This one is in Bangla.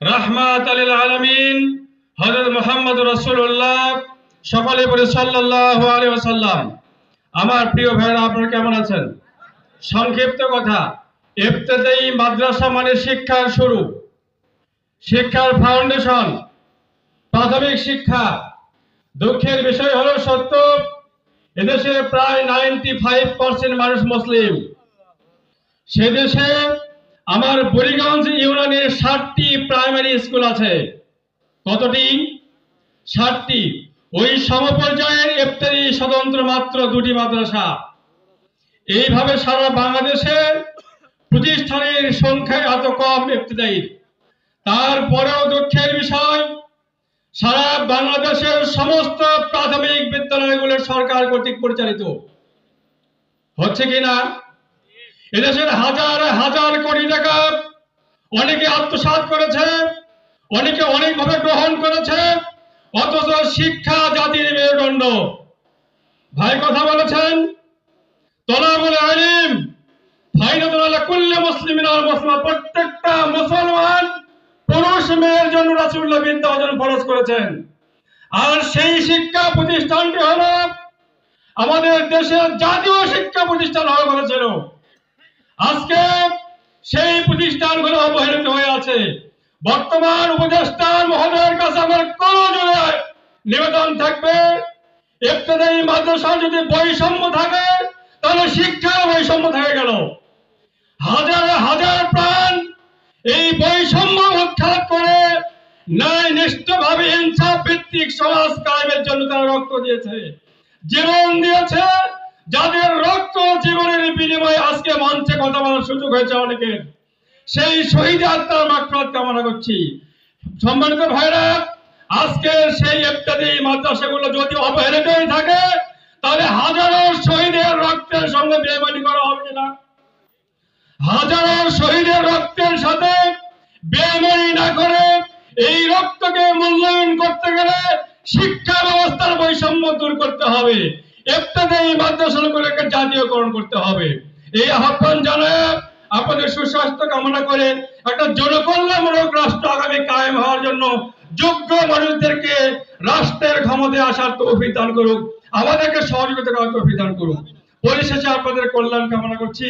রাহমাত আলিল আলামিন। হযরত মুহাম্মদ রাসূলুল্লাহ সকলে বলে সাল্লাল্লাহু আলাইহি ওয়াসাল্লাম, আমার প্রিয় ভাইরা, আপনারা কেমন আছেন? সংক্ষিপ্ত কথা ইবতদায়ী মাদ্রাসা মানে শিক্ষার শুরু। শিক্ষার ফাউন্ডেশন প্রাথমিক শিক্ষা। দুঃখের বিষয় হলো সত্য, এদেশে প্রায় নাইনটি ফাইভ পার্সেন্ট মানুষ মুসলিম। সে দেশে আমার বুড়িগঞ্জ ইউনিয়নের ষাটটি প্রাইমারি স্কুল আছে। কতটি? ষাটটি ওই সমপর্যায়ের ইফতারি স্বতন্ত্র মাত্র দুটি মাদ্রাসা। এইভাবে সারা বাংলাদেশে প্রতিষ্ঠানের সংখ্যা এত কম ইফতেদায়ী তারপরেও দুঃখের বিষয়, সারা বাংলাদেশের সমস্ত প্রাথমিক বিদ্যালয়গুলো সরকার কর্তৃক পরিচালিত। হচ্ছে কিনা এদেশের হাজার হাজার কোটি টাকা অনেকে আত্মসাৎ করেছে, অনেকে অনেকভাবে গ্রহণ করেছে, অথচ শিক্ষা জাতির মেরুদণ্ড। ভাই কথা বলেছেন তলাবুল আলিম কুল্লে প্রত্যেকটা মুসলমান পুরুষ মেয়ের জন্য করেছেন। আর সেই শিক্ষা হলো আমাদের দেশের জাতীয় শিক্ষা প্রতিষ্ঠান হওয়া করেছিল আজকে সেই প্রতিষ্ঠানগুলো অবহেলিত হয়ে আছে। বর্তমান উপদেষ্টার মহোদয়ের কাছে আমার করজোড়ে নিবেদন থাকবে। ইবতদায়ী মাদ্রাসা যদি বৈষম্য থাকে, তাহলে শিক্ষার বৈষম্য থেকে গেল। হাজার হাজার প্রাণ এই বৈষম্য উৎখাত করে ন্যায় নিষ্ঠভাবে ইনসাফ ভিত্তিক সমাজ কায়েমের জন্য তারা রক্ত দিয়েছে। জীবন দিয়েছে যাদের রক্ত জীবনের বিনিময়ে আজকে মঞ্চে কথা বলার সুযোগ হয়েছে অনেকের সেই শহীদ আত্মার মাকফরাত কামনা করছি। সম্মানিত ভাইরা আজকে সেই ইত্যাদি মাদ্রাসাগুলো যদি অবহেলিত হয়ে থাকে, তাহলে হাজারো শহীদের রক্তের সঙ্গে বেমানি করা হবে না হাজারো শহীদের রক্তের সাথে বেমানি না করে এই রক্তকে মূল্যায়ন করতে গেলে শিক্ষা ব্যবস্থার বৈষম্য দূর করতে হবে। ইত্যাদি মাদ্রাসাগুলোকে জাতীয়করণ করতে হবে। এই আহ্বান জানায় আপনাদের সুস্বাস্থ্য কামনা করে একটা জনকল্যাণমূলক রাষ্ট্র আগামী কায়েম হওয়ার জন্য যোগ্য মানুষদেরকে রাষ্ট্রের ক্ষমতায় আসার তৌফিক দান করুক, আমাদেরকে সহযোগিতা করার তৌফিক দান করুক। পরিশেষে আপনাদের কল্যাণ কামনা করছি।